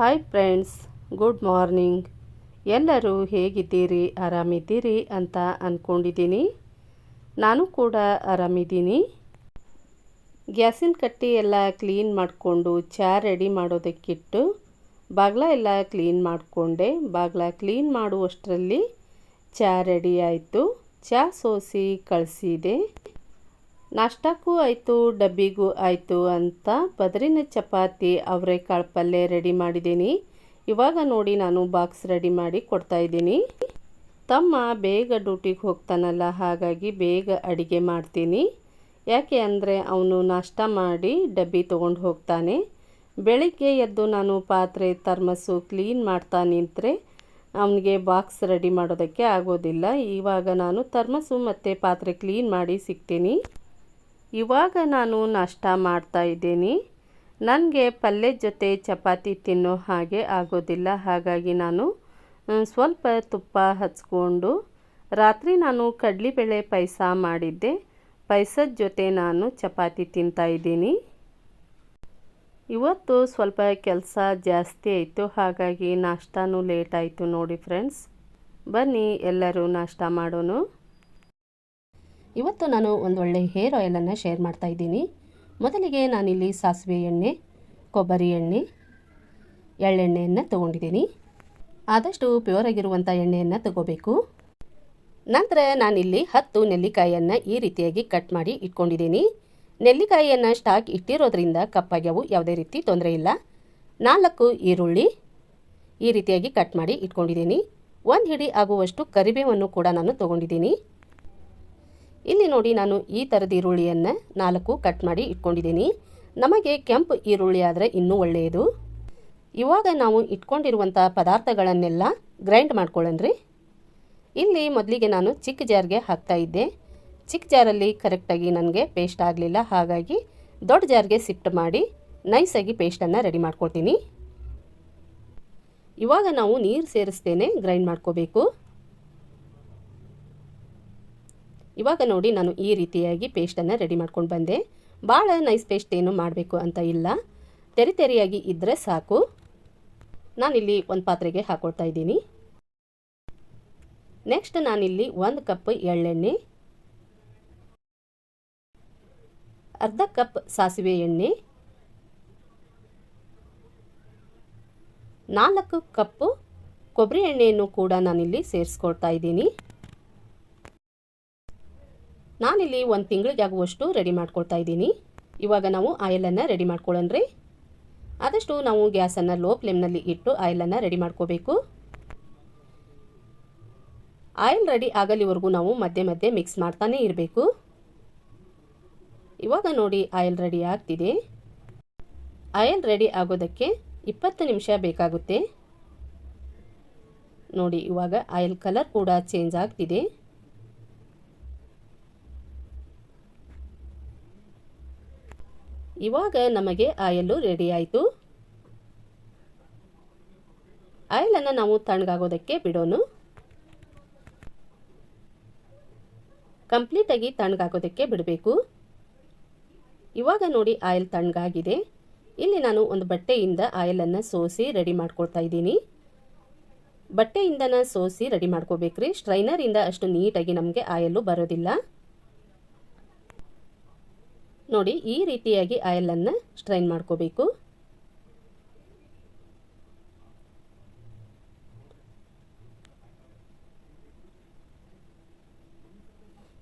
Hi friends good morning ಎಲ್ಲರೂ ಹೇಗಿದ್ದೀರಿ? ಆರಾಮಿದ್ದೀರಿ ಅಂತ ಅಂದ್ಕೊಂಡಿದ್ದೀನಿ ನಾನು ಕೂಡ ಆರಾಮಿದ್ದೀನಿ. ಗ್ಯಾಸಿನ ಕಟ್ಟಿ ಎಲ್ಲ ಕ್ಲೀನ್ ಮಾಡಿಕೊಂಡು ಚಹಾ ರೆಡಿ ಮಾಡೋದಕ್ಕಿಟ್ಟು ಬಾಗ್ಲ ಎಲ್ಲ ಕ್ಲೀನ್ ಮಾಡಿಕೊಂಡೆ. ಬಾಗ್ಲ ಕ್ಲೀನ್ ಮಾಡುವಷ್ಟರಲ್ಲಿ ಚಹಾ ರೆಡಿ ಆಯಿತು. ಚಹಾ ಸೋಸಿ ಕಳಿಸಿದೆ. ನಾಷ್ಟಕ್ಕೂ ಆಯಿತು, ಡಬ್ಬಿಗೂ ಆಯಿತು ಅಂತ ಬದರಿನ ಚಪಾತಿ ಅವರೆಕಾಳು ಪಲ್ಯ ರೆಡಿ ಮಾಡಿದ್ದೀನಿ. ಇವಾಗ ನೋಡಿ ನಾನು ಬಾಕ್ಸ್ ರೆಡಿ ಮಾಡಿ ಕೊಡ್ತಾ ಇದ್ದೀನಿ. ತಮ್ಮ ಬೇಗ ಡ್ಯೂಟಿಗೆ ಹೋಗ್ತಾನಲ್ಲ, ಹಾಗಾಗಿ ಬೇಗ ಅಡಿಗೆ ಮಾಡ್ತೀನಿ. ಯಾಕೆ ಅಂದರೆ ಅವನು ನಾಷ್ಟ ಮಾಡಿ ಡಬ್ಬಿ ತೊಗೊಂಡು ಹೋಗ್ತಾನೆ. ಬೆಳಿಗ್ಗೆ ಎದ್ದು ನಾನು ಪಾತ್ರೆ ಥರ್ಮಸ್ಸು ಕ್ಲೀನ್ ಮಾಡ್ತಾ ನಿಂತರೆ ಅವನಿಗೆ ಬಾಕ್ಸ್ ರೆಡಿ ಮಾಡೋದಕ್ಕೆ ಆಗೋದಿಲ್ಲ. ಇವಾಗ ನಾನು ಥರ್ಮಸ್ಸು ಮತ್ತು ಪಾತ್ರೆ ಕ್ಲೀನ್ ಮಾಡಿ ಸಿಗ್ತೀನಿ. ಇವಾಗ ನಾನು ನಾಷ್ಟ ಮಾಡ್ತಾ ಇದ್ದೀನಿ. ನನಗೆ ಪಲ್ಯದ ಜೊತೆ ಚಪಾತಿ ತಿನ್ನೋ ಹಾಗೆ ಆಗೋದಿಲ್ಲ. ಹಾಗಾಗಿ ನಾನು ಸ್ವಲ್ಪ ತುಪ್ಪ ಹಚ್ಕೊಂಡು ರಾತ್ರಿ ನಾನು ಕಡಲೆಬೇಳೆ ಪಾಯಸ ಮಾಡಿದ್ದೆ. ಪಾಯಸದ ಜೊತೆ ನಾನು ಚಪಾತಿ ತಿಂತಾ ಇದ್ದೀನಿ. ಇವತ್ತು ಸ್ವಲ್ಪ ಕೆಲಸ ಜಾಸ್ತಿ ಆಯಿತು. ಹಾಗಾಗಿ ನಾಷ್ಟಾನೂ ಲೇಟ್ ಆಯಿತು ನೋಡಿ ಫ್ರೆಂಡ್ಸ್. ಬನ್ನಿ ಎಲ್ಲರೂ ನಾಷ್ಟ ಮಾಡೋಣ. ಇವತ್ತು ನಾನು ಒಂದೊಳ್ಳೆ ಹೇರ್ ಆಯಿಲನ್ನು ಶೇರ್ ಮಾಡ್ತಾ ಇದ್ದೀನಿ. ಮೊದಲಿಗೆ ನಾನಿಲ್ಲಿ ಸಾಸಿವೆ ಎಣ್ಣೆ, ಕೊಬ್ಬರಿ ಎಣ್ಣೆ, ಎಳ್ಳೆಣ್ಣೆಯನ್ನು ತೊಗೊಂಡಿದ್ದೀನಿ. ಆದಷ್ಟು ಪ್ಯೂರ್ ಆಗಿರುವಂಥ ಎಣ್ಣೆಯನ್ನು ತಗೋಬೇಕು. ನಂತರ ನಾನಿಲ್ಲಿ ಹತ್ತು ನೆಲ್ಲಿಕಾಯಿಯನ್ನು ಈ ರೀತಿಯಾಗಿ ಕಟ್ ಮಾಡಿ ಇಟ್ಕೊಂಡಿದ್ದೀನಿ. ನೆಲ್ಲಿಕಾಯಿಯನ್ನು ಸ್ಟಾಕ್ ಇಟ್ಟಿರೋದ್ರಿಂದ ಕಪ್ಪಾಗ್ಯವು ಯಾವುದೇ ರೀತಿ ತೊಂದರೆ ಇಲ್ಲ. ನಾಲ್ಕು ಈರುಳ್ಳಿ ಈ ರೀತಿಯಾಗಿ ಕಟ್ ಮಾಡಿ ಇಟ್ಕೊಂಡಿದ್ದೀನಿ. ಒಂದು ಹಿಡಿ ಆಗುವಷ್ಟು ಕರಿಬೇವನ್ನು ಕೂಡ ನಾನು ತೊಗೊಂಡಿದ್ದೀನಿ. ಇಲ್ಲಿ ನೋಡಿ ನಾನು ಈ ಥರದ ಈರುಳ್ಳಿಯನ್ನು ನಾಲ್ಕು ಕಟ್ ಮಾಡಿ ಇಟ್ಕೊಂಡಿದ್ದೀನಿ. ನಮಗೆ ಕೆಂಪು ಈರುಳ್ಳಿ ಆದರೆ ಇನ್ನೂ ಒಳ್ಳೆಯದು. ಇವಾಗ ನಾವು ಇಟ್ಕೊಂಡಿರುವಂಥ ಪದಾರ್ಥಗಳನ್ನೆಲ್ಲ ಗ್ರೈಂಡ್ ಮಾಡ್ಕೊಳ್ಳೋಣ್ರಿ ಇಲ್ಲಿ ಮೊದಲಿಗೆ ನಾನು ಚಿಕ್ಕ ಜಾರ್ಗೆ ಹಾಕ್ತಾ ಇದ್ದೆ. ಚಿಕ್ಕ ಜಾರಲ್ಲಿ ಕರೆಕ್ಟಾಗಿ ನನಗೆ ಪೇಸ್ಟ್ ಆಗಲಿಲ್ಲ. ಹಾಗಾಗಿ ದೊಡ್ಡ ಜಾರ್ಗೆ ಸಿಫ್ಟ್ ಮಾಡಿ ನೈಸಾಗಿ ಪೇಸ್ಟನ್ನು ರೆಡಿ ಮಾಡ್ಕೊಳ್ತೀನಿ. ಇವಾಗ ನಾವು ನೀರು ಸೇರಿಸ್ತೇನೆ ಗ್ರೈಂಡ್ ಮಾಡ್ಕೋಬೇಕು. ಇವಾಗ ನೋಡಿ ನಾನು ಈ ರೀತಿಯಾಗಿ ಪೇಸ್ಟನ್ನು ರೆಡಿ ಮಾಡ್ಕೊಂಡು ಬಂದೆ. ಭಾಳ ನೈಸ್ ಪೇಸ್ಟ್ ಏನು ಮಾಡಬೇಕು ಅಂತ ಇಲ್ಲ. ತೆರಿ ತೆರಿಯಾಗಿ ಇದ್ದರೆ ಸಾಕು. ನಾನಿಲ್ಲಿ ಒಂದು ಪಾತ್ರೆಗೆ ಹಾಕೊಳ್ತಾ ಇದ್ದೀನಿ. ನೆಕ್ಸ್ಟ್ ನಾನಿಲ್ಲಿ ಒಂದು ಕಪ್ ಎಳ್ಳೆಣ್ಣೆ, ಅರ್ಧ ಕಪ್ ಸಾಸಿವೆ ಎಣ್ಣೆ, ನಾಲ್ಕು ಕಪ್ಪು ಕೊಬ್ಬರಿ ಎಣ್ಣೆಯನ್ನು ಕೂಡ ನಾನಿಲ್ಲಿ ಸೇರಿಸ್ಕೊಳ್ತಾ ಇದ್ದೀನಿ. ನಾನಿಲ್ಲಿ ಒಂದು ತಿಂಗಳಿಗೆ ಆಗುವಷ್ಟು ರೆಡಿ ಮಾಡ್ಕೊಳ್ತಾ ಇದ್ದೀನಿ. ಇವಾಗ ನಾವು ಆಯಿಲನ್ನು ರೆಡಿ ಮಾಡ್ಕೊಳ್ಳೋಣ್ರಿ. ಆದಷ್ಟು ನಾವು ಗ್ಯಾಸನ್ನು ಲೋ ಫ್ಲೇಮ್ನಲ್ಲಿ ಇಟ್ಟು ಆಯಿಲನ್ನು ರೆಡಿ ಮಾಡ್ಕೋಬೇಕು. ಆಯಿಲ್ ರೆಡಿ ಆಗಲಿವರೆಗೂ ನಾವು ಮಧ್ಯೆ ಮಧ್ಯೆ ಮಿಕ್ಸ್ ಮಾಡ್ತಾನೆ ಇರಬೇಕು. ಇವಾಗ ನೋಡಿ ಆಯಿಲ್ ರೆಡಿ ಆಗ್ತಿದೆ. ಆಯಿಲ್ ರೆಡಿ ಆಗೋದಕ್ಕೆ ಇಪ್ಪತ್ತು ನಿಮಿಷ ಬೇಕಾಗುತ್ತೆ. ನೋಡಿ ಇವಾಗ ಆಯಿಲ್ ಕಲರ್ ಕೂಡ ಚೇಂಜ್ ಆಗ್ತಿದೆ. ಇವಾಗ ನಮಗೆ ಆಯಲ್ಲು ರೆಡಿ ಆಯಿತು. ಆಯಲನ್ನು ನಾವು ತಣ್ಣಗಾಗೋದಕ್ಕೆ ಬಿಡೋಣ ಕಂಪ್ಲೀಟಾಗಿ ತಣ್ಣಗಾಗೋದಕ್ಕೆ ಬಿಡಬೇಕು. ಇವಾಗ ನೋಡಿ ಆಯಿಲ್ ತಣ್ಣಗಾಗಿದೆ. ಇಲ್ಲಿ ನಾನು ಒಂದು ಬಟ್ಟೆಯಿಂದ ಆಯಿಲನ್ನು ಸೋಸಿ ರೆಡಿ ಮಾಡ್ಕೊಳ್ತಾ ಇದ್ದೀನಿ. ಬಟ್ಟೆಯಿಂದನ ಸೋಸಿ ರೆಡಿ ಮಾಡ್ಕೋಬೇಕ್ರಿ. ಸ್ಟ್ರೈನರಿಂದ ಅಷ್ಟು ನೀಟಾಗಿ ನಮಗೆ ಆಯಲ್ಲು ಬರೋದಿಲ್ಲ. ನೋಡಿ, ಈ ರೀತಿಯಾಗಿ ಆಯಲನ್ನು ಸ್ಟ್ರೈನ್ ಮಾಡ್ಕೋಬೇಕು.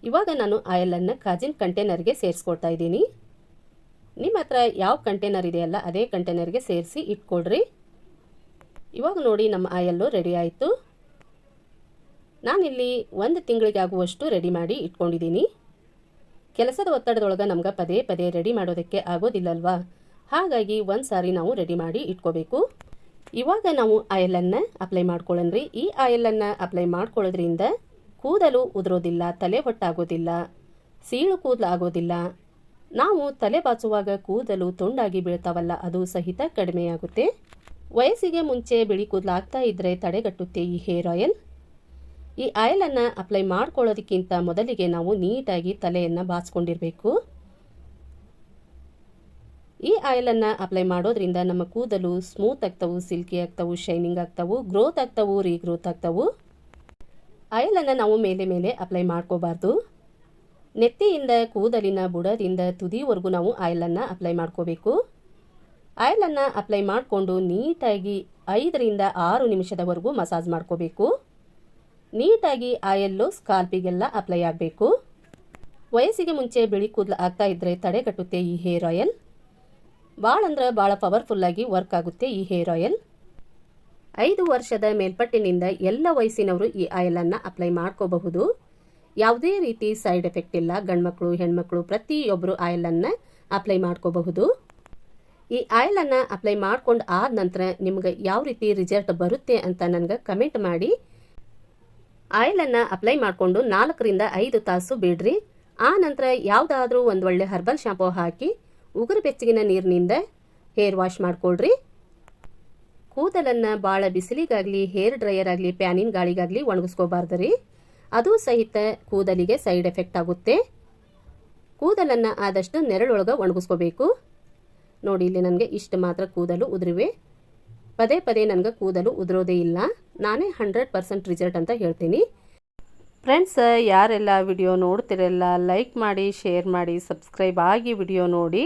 ಇವಾಗ ನಾನು ಆಯಲನ್ನು ಕಾಜಿನ ಕಂಟೈನರ್ಗೆ ಸೇರಿಸ್ಕೊಡ್ತಾ ಇದ್ದೀನಿ. ನಿಮ್ಮ ಹತ್ರ ಯಾವ ಕಂಟೈನರ್ ಇದೆಯಲ್ಲ, ಅದೇ ಕಂಟೈನರ್ಗೆ ಸೇರಿಸಿ ಇಟ್ಕೊಡ್ರಿ ಇವಾಗ ನೋಡಿ, ನಮ್ಮ ಆಯಲ್ಲು ರೆಡಿ ಆಯಿತು. ನಾನಿಲ್ಲಿ ಒಂದು ತಿಂಗಳಿಗೆ ಆಗುವಷ್ಟು ರೆಡಿ ಮಾಡಿ ಇಟ್ಕೊಂಡಿದ್ದೀನಿ. ಕೆಲಸದ ಒತ್ತಡದೊಳಗೆ ನಮ್ಗೆ ಪದೇ ಪದೇ ರೆಡಿ ಮಾಡೋದಕ್ಕೆ ಆಗೋದಿಲ್ಲಲ್ವಾ? ಹಾಗಾಗಿ ಒಂದು ಸಾರಿ ನಾವು ರೆಡಿ ಮಾಡಿ ಇಟ್ಕೋಬೇಕು. ಇವಾಗ ನಾವು ಆಯಲನ್ನು ಅಪ್ಲೈ ಮಾಡ್ಕೊಳ್ಳೋಣ್ರಿ ಈ ಆಯಲನ್ನು ಅಪ್ಲೈ ಮಾಡ್ಕೊಳ್ಳೋದ್ರಿಂದ ಕೂದಲು ಉದುರೋದಿಲ್ಲ, ತಲೆ ಹೊಟ್ಟಾಗೋದಿಲ್ಲ, ಸೀಳು ಕೂದಲು ಆಗೋದಿಲ್ಲ. ನಾವು ತಲೆ ಬಾಚುವಾಗ ಕೂದಲು ತುಂಡಾಗಿ ಬೀಳ್ತಾವಲ್ಲ, ಅದು ಸಹಿತ ಕಡಿಮೆಯಾಗುತ್ತೆ. ವಯಸ್ಸಿಗೆ ಮುಂಚೆ ಬಿಳಿ ಕೂದಲು ಆಗ್ತಾ ಇದ್ದರೆ ತಡೆಗಟ್ಟುತ್ತೆ ಈ ಹೇರ್ ಆಯಿಲ್ ಈ ಆಯಿಲನ್ನು ಅಪ್ಲೈ ಮಾಡ್ಕೊಳ್ಳೋದಕ್ಕಿಂತ ಮೊದಲಿಗೆ ನಾವು ನೀಟಾಗಿ ತಲೆಯನ್ನು ಬಾಸ್ಕೊಂಡಿರಬೇಕು. ಈ ಆಯಿಲನ್ನು ಅಪ್ಲೈ ಮಾಡೋದ್ರಿಂದ ನಮ್ಮ ಕೂದಲು ಸ್ಮೂತ್ ಆಗ್ತವು, ಸಿಲ್ಕಿ ಆಗ್ತವು, ಶೈನಿಂಗ್ ಆಗ್ತವು, ಗ್ರೋತ್ ಆಗ್ತವು, ರೀಗ್ರೋತ್ ಆಗ್ತವು. ಆಯಿಲನ್ನು ನಾವು ಮೇಲೆ ಮೇಲೆ ಅಪ್ಲೈ ಮಾಡ್ಕೋಬಾರ್ದು. ನೆತ್ತಿಯಿಂದ ಕೂದಲಿನ ಬುಡದಿಂದ ತುದಿವರೆಗೂ ನಾವು ಆಯಿಲನ್ನು ಅಪ್ಲೈ ಮಾಡ್ಕೋಬೇಕು. ಆಯಿಲನ್ನು ಅಪ್ಲೈ ಮಾಡಿಕೊಂಡು ನೀಟಾಗಿ ಐದರಿಂದ ಆರು ನಿಮಿಷದವರೆಗೂ ಮಸಾಜ್ ಮಾಡ್ಕೋಬೇಕು. ನೀಟಾಗಿ ಆಯಲ್ಲು ಸ್ಕಾಲ್ಪಿಗೆಲ್ಲ ಅಪ್ಲೈ ಆಗಬೇಕು. ವಯಸ್ಸಿಗೆ ಮುಂಚೆ ಬಿಳಿ ಕೂದಲು ಆಗ್ತಾ ಇದ್ದರೆ ತಡೆಗಟ್ಟುತ್ತೆ ಈ ಹೇರ್ ಆಯಿಲ್. ಭಾಳ ಅಂದ್ರೆ ಭಾಳ ಪವರ್ಫುಲ್ಲಾಗಿ ವರ್ಕ್ ಆಗುತ್ತೆ ಈ ಹೇರ್ ಆಯಿಲ್. ಐದು ವರ್ಷದ ಮೇಲ್ಪಟ್ಟಿನಿಂದ ಎಲ್ಲ ವಯಸ್ಸಿನವರು ಈ ಆಯಿಲನ್ನು ಅಪ್ಲೈ ಮಾಡ್ಕೋಬಹುದು. ಯಾವುದೇ ರೀತಿ ಸೈಡ್ ಎಫೆಕ್ಟ್ ಇಲ್ಲ. ಗಂಡ್ಮಕ್ಳು, ಹೆಣ್ಮಕ್ಳು ಪ್ರತಿಯೊಬ್ಬರು ಆಯಿಲನ್ನು ಅಪ್ಲೈ ಮಾಡ್ಕೋಬಹುದು. ಈ ಆಯಿಲನ್ನು ಅಪ್ಲೈ ಮಾಡ್ಕೊಂಡು ಆದ ನಂತರ ನಿಮ್ಗೆ ಯಾವ ರೀತಿ ರಿಸಲ್ಟ್ ಬರುತ್ತೆ ಅಂತ ನನಗೆ ಕಮೆಂಟ್ ಮಾಡಿ. ಆಯಿಲನ್ನು ಅಪ್ಲೈ ಮಾಡಿಕೊಂಡು ನಾಲ್ಕರಿಂದ ಐದು ತಾಸು ಬಿಡ್ರಿ. ಆ ನಂತರ ಯಾವುದಾದ್ರೂ ಒಂದು ಒಳ್ಳೆ ಹರ್ಬಲ್ ಶಾಂಪೂ ಹಾಕಿ ಉಗುರು ಬೆಚ್ಚಗಿನ ನೀರಿನಿಂದ ಹೇರ್ ವಾಶ್ ಮಾಡಿಕೊಳ್ರಿ. ಕೂದಲನ್ನು ಭಾಳ ಬಿಸಿಲಿಗಾಗಲಿ, ಹೇರ್ ಡ್ರೈಯರ್ ಆಗಲಿ, ಪ್ಯಾನಿನ ಗಾಳಿಗಾಗಲಿ ಒಣಗಿಸ್ಕೋಬಾರ್ದು ರೀ ಅದು ಸಹಿತ ಕೂದಲಿಗೆ ಸೈಡ್ ಎಫೆಕ್ಟ್ ಆಗುತ್ತೆ. ಕೂದಲನ್ನು ಆದಷ್ಟು ನೆರಳೊಳಗೆ ಒಣಗಿಸ್ಕೋಬೇಕು. ನೋಡಿ, ಇಲ್ಲಿ ನನಗೆ ಇಷ್ಟು ಮಾತ್ರ ಕೂದಲು ಉದುರಿವೆ. ಪದೇ ಪದೇ ನನಗೆ ಕೂದಲು ಉದುರೋದೇ ಇಲ್ಲ. ನಾನೇ ಹಂಡ್ರೆಡ್ ಪರ್ಸೆಂಟ್ ರಿಸಲ್ಟ್ ಅಂತ ಹೇಳ್ತೀನಿ. ಫ್ರೆಂಡ್ಸ್ ಯಾರೆಲ್ಲ ವಿಡಿಯೋ ನೋಡ್ತಿರಲ್ಲ ಲೈಕ್ ಮಾಡಿ ಶೇರ್ ಮಾಡಿ ಸಬ್ಸ್ಕ್ರೈಬ್ ಆಗಿ ವಿಡಿಯೋ ನೋಡಿ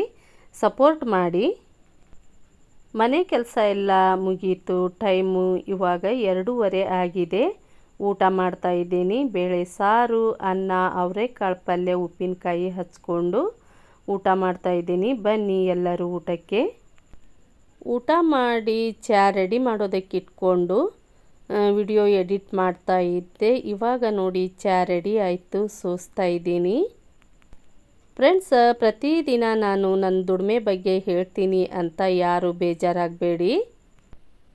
ಸಪೋರ್ಟ್ ಮಾಡಿ. ಮನೆ ಕೆಲಸ ಎಲ್ಲ ಮುಗೀತು ಟೈಮು ಇವಾಗ ಎರಡೂವರೆ ಆಗಿದೆ. ಊಟ ಮಾಡ್ತಾ ಇದ್ದೀನಿ. ಬೇಳೆ ಸಾರು, ಅನ್ನ, ಅವರೆಕಾಳು ಪಲ್ಯ, ಉಪ್ಪಿನಕಾಯಿ ಹಚ್ಕೊಂಡು ಊಟ ಮಾಡ್ತಾ ಇದ್ದೀನಿ. ಬನ್ನಿ ಎಲ್ಲರೂ ಊಟಕ್ಕೆ. ಊಟ ಮಾಡಿ ಚಾ ರೆಡಿ ಮಾಡೋದಕ್ಕೆ ಇಟ್ಕೊಂಡು ವಿಡಿಯೋ ಎಡಿಟ್ ಮಾಡ್ತಾ ಇದ್ದೆ. ಇವಾಗ ನೋಡಿ ಚಾ ರೆಡಿ ಆಯಿತು, ಸೋಸ್ತಾ ಇದ್ದೀನಿ. ಫ್ರೆಂಡ್ಸ್, ಪ್ರತಿದಿನ ನಾನು ನನ್ನ ದುಡಿಮೆ ಬಗ್ಗೆ ಹೇಳ್ತೀನಿ ಅಂತ ಯಾರು ಬೇಜಾರಾಗಬೇಡಿ.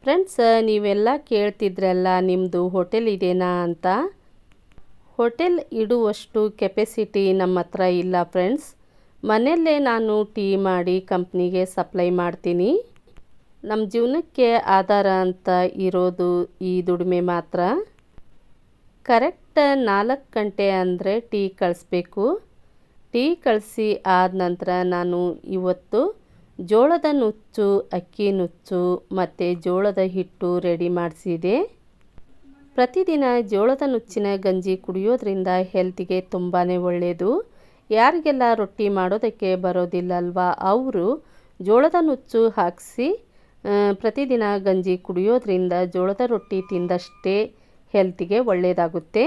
ಫ್ರೆಂಡ್ಸ್, ನೀವೆಲ್ಲ ಕೇಳ್ತಿದ್ರಲ್ಲ ನಿಮ್ಮದು ಹೋಟೆಲ್ ಇದೆನಾ ಅಂತ? ಹೋಟೆಲ್ ಇಡುವಷ್ಟು ಕೆಪಾಸಿಟಿ ನಮ್ಮ ಹತ್ರ ಇಲ್ಲ ಫ್ರೆಂಡ್ಸ್. ಮನೆಯಲ್ಲೇ ನಾನು ಟೀ ಮಾಡಿ ಕಂಪ್ನಿಗೆ ಸಪ್ಲೈ ಮಾಡ್ತೀನಿ. ನಮ್ಮ ಜೀವನಕ್ಕೆ ಆಧಾರ ಅಂತ ಇರೋದು ಈ ದುಡಿಮೆ ಮಾತ್ರ. ಕರೆಕ್ಟ್ ನಾಲ್ಕು ಗಂಟೆ ಅಂದರೆ ಟೀ ಕಳಿಸ್ಬೇಕು. ಟೀ ಕಳಿಸಿ ಆದ ನಂತರ ನಾನು ಇವತ್ತು ಜೋಳದ ನುಚ್ಚು, ಅಕ್ಕಿ ನುಚ್ಚು ಮತ್ತು ಜೋಳದ ಹಿಟ್ಟು ರೆಡಿ ಮಾಡಿಸಿದೆ. ಪ್ರತಿದಿನ ಜೋಳದ ನುಚ್ಚಿನ ಗಂಜಿ ಕುಡಿಯೋದ್ರಿಂದ ಹೆಲ್ತಿಗೆ ತುಂಬಾ ಒಳ್ಳೆಯದು ಯಾರಿಗೆಲ್ಲ ರೊಟ್ಟಿ ಮಾಡೋದಕ್ಕೆ ಬರೋದಿಲ್ಲಲ್ವಾ, ಅವರು ಜೋಳದ ನುಚ್ಚು ಹಾಕಿಸಿ ಪ್ರತಿದಿನ ಗಂಜಿ ಕುಡಿಯೋದ್ರಿಂದ ಜೋಳದ ರೊಟ್ಟಿ ತಿಂದಷ್ಟೇ ಹೆಲ್ತಿಗೆ ಒಳ್ಳೆಯದಾಗುತ್ತೆ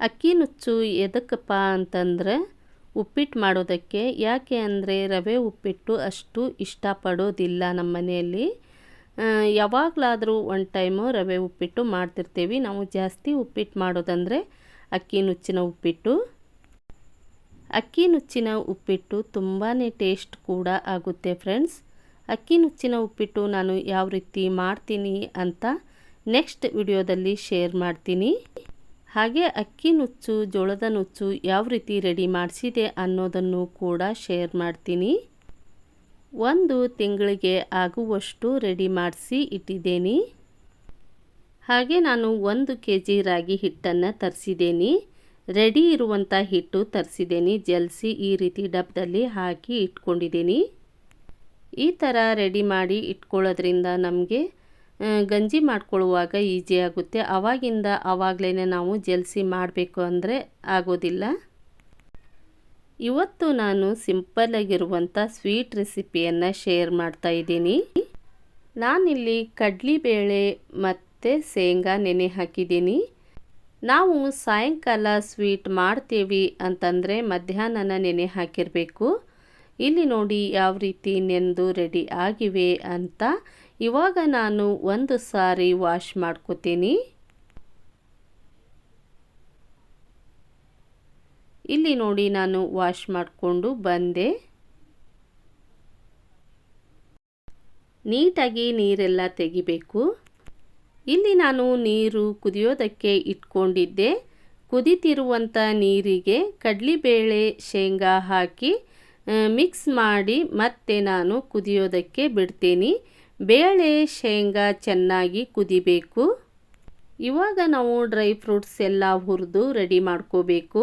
ಅಕ್ಕಿ ನುಚ್ಚು ಎದಕ್ಕಪ್ಪ ಅಂತಂದರೆ ಉಪ್ಪಿಟ್ಟು ಮಾಡೋದಕ್ಕೆ, ಯಾಕೆ ಅಂದರೆ ರವೆ ಉಪ್ಪಿಟ್ಟು ಅಷ್ಟು ಇಷ್ಟಪಡೋದಿಲ್ಲ ನಮ್ಮ ಮನೆಯಲ್ಲಿ. ಯಾವಾಗಲಾದರೂ ಒನ್ ಟೈಮು ರವೆ ಉಪ್ಪಿಟ್ಟು ಮಾಡ್ತಿರ್ತೀವಿ. ನಾವು ಜಾಸ್ತಿ ಉಪ್ಪಿಟ್ಟು ಮಾಡೋದಂದರೆ ಅಕ್ಕಿ ನುಚ್ಚಿನ ಉಪ್ಪಿಟ್ಟು. ಅಕ್ಕಿ ನುಚ್ಚಿನ ಉಪ್ಪಿಟ್ಟು ತುಂಬಾ ಟೇಸ್ಟ್ ಕೂಡ ಆಗುತ್ತೆ ಫ್ರೆಂಡ್ಸ್ ಅಕ್ಕಿ ನುಚ್ಚಿನ ಉಪ್ಪಿಟ್ಟು ನಾನು ಯಾವ ರೀತಿ ಮಾಡ್ತೀನಿ ಅಂತ ನೆಕ್ಸ್ಟ್ ವಿಡಿಯೋದಲ್ಲಿ ಶೇರ್ ಮಾಡ್ತೀನಿ. ಹಾಗೆ ಅಕ್ಕಿ ನುಚ್ಚು, ಜೋಳದ ನುಚ್ಚು ಯಾವ ರೀತಿ ರೆಡಿ ಮಾಡಿಸಿದೆ ಅನ್ನೋದನ್ನು ಕೂಡ ಶೇರ್ ಮಾಡ್ತೀನಿ. ಒಂದು ತಿಂಗಳಿಗೆ ಆಗುವಷ್ಟು ರೆಡಿ ಮಾಡಿಸಿ ಇಟ್ಟಿದ್ದೇನೆ. ಹಾಗೆ ನಾನು ಒಂದು ಕೆ ಜಿ ರಾಗಿ ಹಿಟ್ಟನ್ನು ತರಿಸಿದ್ದೀನಿ. ರೆಡಿ ಇರುವಂಥ ಹಿಟ್ಟು ತರಿಸಿದ್ದೀನಿ. ಜಲ್ಸಿ ಈ ರೀತಿ ಡಬ್ಬದಲ್ಲಿ ಹಾಕಿ ಇಟ್ಕೊಂಡಿದ್ದೀನಿ. ಈ ಥರ ರೆಡಿ ಮಾಡಿ ಇಟ್ಕೊಳ್ಳೋದ್ರಿಂದ ನಮಗೆ ಗಂಜಿ ಮಾಡ್ಕೊಳ್ಳುವಾಗ ಈಜಿ ಆಗುತ್ತೆ. ಅವಾಗಿಂದ ಆವಾಗಲೇ ನಾವು ಜಲ್ಸಿ ಮಾಡಬೇಕು ಅಂದರೆ ಆಗೋದಿಲ್ಲ. ಇವತ್ತು ನಾನು ಸಿಂಪಲ್ಲಾಗಿರುವಂಥ ಸ್ವೀಟ್ ರೆಸಿಪಿಯನ್ನು ಶೇರ್ ಮಾಡ್ತಾ ಇದ್ದೀನಿ. ನಾನಿಲ್ಲಿ ಕಡ್ಲಿಬೇಳೆ ಮತ್ತು ಶೇಂಗಾ ನೆನೆ ಹಾಕಿದ್ದೀನಿ. ನಾವು ಸಾಯಂಕಾಲ ಸ್ವೀಟ್ ಮಾಡ್ತೀವಿ ಅಂತಂದರೆ ಮಧ್ಯಾಹ್ನನ ನೆನೆ ಹಾಕಿರಬೇಕು. ಇಲ್ಲಿ ನೋಡಿ ಯಾವ ರೀತಿ ನೆಂದು ರೆಡಿ ಆಗಿವೆ ಅಂತ. ಇವಾಗ ನಾನು ಒಂದು ಸಾರಿ ವಾಶ್ ಮಾಡ್ಕೋತೀನಿ. ಇಲ್ಲಿ ನೋಡಿ ನಾನು ವಾಶ್ ಮಾಡಿಕೊಂಡು ಬಂದೆ. ನೀಟಾಗಿ ನೀರೆಲ್ಲ ತೆಗಿಬೇಕು. ಇಲ್ಲಿ ನಾನು ನೀರು ಕುದಿಯೋದಕ್ಕೆ ಇಟ್ಕೊಂಡಿದ್ದೆ. ಕುದಿತಿರುವಂಥ ನೀರಿಗೆ ಕಡಲಿಬೇಳೆ ಶೇಂಗಾ ಹಾಕಿ ಮಿಕ್ಸ್ ಮಾಡಿ ಮತ್ತೆ ನಾನು ಕುದಿಯೋದಕ್ಕೆ ಬಿಡ್ತೀನಿ. ಬೇಳೆ, ಶೇಂಗಾ ಚೆನ್ನಾಗಿ ಕುದಿಬೇಕು. ಇವಾಗ ನಾವು ಡ್ರೈ ಫ್ರೂಟ್ಸ್ ಎಲ್ಲ ಹುರಿದು ರೆಡಿ ಮಾಡ್ಕೋಬೇಕು.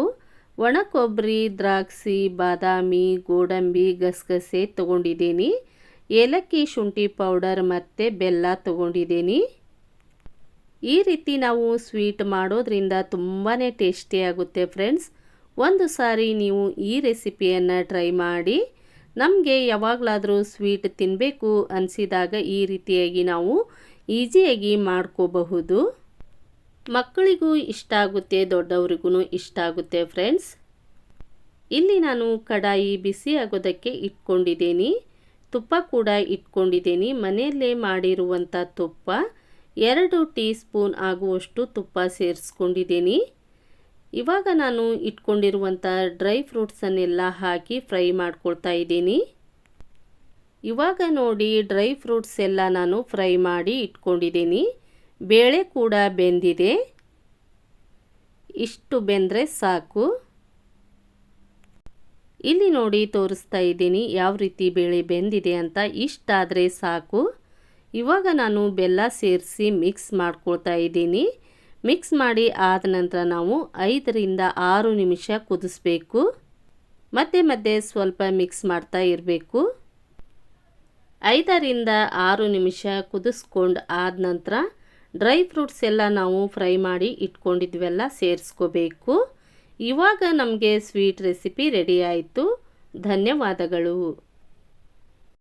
ಒಣ ಕೊಬ್ಬರಿ ದ್ರಾಕ್ಷಿ, ಬಾದಾಮಿ, ಗೋಡಂಬಿ, ಗಸಗಸೆ ತೊಗೊಂಡಿದ್ದೀನಿ. ಏಲಕ್ಕಿ, ಶುಂಠಿ ಪೌಡರ್ ಮತ್ತು ಬೆಲ್ಲ ತೊಗೊಂಡಿದ್ದೀನಿ. ಈ ರೀತಿ ನಾವು ಸ್ವೀಟ್ ಮಾಡೋದ್ರಿಂದ ತುಂಬಾ ಟೇಸ್ಟಿಯಾಗುತ್ತೆ ಫ್ರೆಂಡ್ಸ್. ಒಂದು ಸಾರಿ ನೀವು ಈ ರೆಸಿಪಿಯನ್ನು ಟ್ರೈ ಮಾಡಿ, ನಮಗೆ ಯಾವಾಗಲಾದರೂ ಸ್ವೀಟ್ ತಿನ್ನಬೇಕು ಅನಿಸಿದಾಗ ಈ ರೀತಿಯಾಗಿ ನಾವು ಈಸಿಯಾಗಿ ಮಾಡ್ಕೋಬಹುದು. ಮಕ್ಕಳಿಗೂ ಇಷ್ಟ ಆಗುತ್ತೆ ದೊಡ್ಡವರಿಗೂ ಇಷ್ಟ ಆಗುತ್ತೆ ಫ್ರೆಂಡ್ಸ್. ಇಲ್ಲಿ ನಾನು ಕಡಾಯಿ ಬಿಸಿ ಆಗೋದಕ್ಕೆ ಇಟ್ಕೊಂಡಿದ್ದೀನಿ. ತುಪ್ಪ ಕೂಡ ಇಟ್ಕೊಂಡಿದ್ದೀನಿ. ಮನೆಯಲ್ಲೇ ಮಾಡಿರುವಂಥ ತುಪ್ಪ ಎರಡು ಟೀ ಸ್ಪೂನ್ ಆಗುವಷ್ಟು ತುಪ್ಪ ಸೇರಿಸ್ಕೊಂಡಿದ್ದೀನಿ. ಇವಾಗ ನಾನು ಇಟ್ಕೊಂಡಿರುವಂಥ ಡ್ರೈ ಫ್ರೂಟ್ಸನ್ನೆಲ್ಲ ಹಾಕಿ ಫ್ರೈ ಮಾಡ್ಕೊಳ್ತಾ ಇದ್ದೀನಿ. ಇವಾಗ ನೋಡಿ ಡ್ರೈ ಫ್ರೂಟ್ಸ್ ಎಲ್ಲ ನಾನು ಫ್ರೈ ಮಾಡಿ ಇಟ್ಕೊಂಡಿದ್ದೀನಿ. ಬೇಳೆ ಕೂಡ ಬೆಂದಿದೆ. ಇಷ್ಟು ಬೆಂದರೆ ಸಾಕು. ಇಲ್ಲಿ ನೋಡಿ ತೋರಿಸ್ತಾ ಇದ್ದೀನಿ ಯಾವ ರೀತಿ ಬೇಳೆ ಬೆಂದಿದೆ ಅಂತ. ಇಷ್ಟಾದರೆ ಸಾಕು. ಇವಾಗ ನಾನು ಬೆಲ್ಲ ಸೇರಿಸಿ ಮಿಕ್ಸ್ ಮಾಡ್ಕೊಳ್ತಾ ಇದ್ದೀನಿ. ಮಿಕ್ಸ್ ಮಾಡಿ ಆದ ನಂತರ ನಾವು ಐದರಿಂದ ಆರು ನಿಮಿಷ ಕುದಿಸ್ಬೇಕು. ಮತ್ತೆ ಮಧ್ಯೆ ಸ್ವಲ್ಪ ಮಿಕ್ಸ್ ಮಾಡ್ತಾ ಇರಬೇಕು. ಐದರಿಂದ ಆರು ನಿಮಿಷ ಕುದಿಸ್ಕೊಂಡು ಆದ ನಂತರ ಡ್ರೈ ಫ್ರೂಟ್ಸ್ ಎಲ್ಲ ನಾವು ಫ್ರೈ ಮಾಡಿ ಇಟ್ಕೊಂಡಿದ್ವೆಲ್ಲ ಸೇರಿಸ್ಕೋಬೇಕು. ಇವಾಗ ನಮಗೆ ಸ್ವೀಟ್ ರೆಸಿಪಿ ರೆಡಿ ಆಯಿತು. ಧನ್ಯವಾದಗಳು.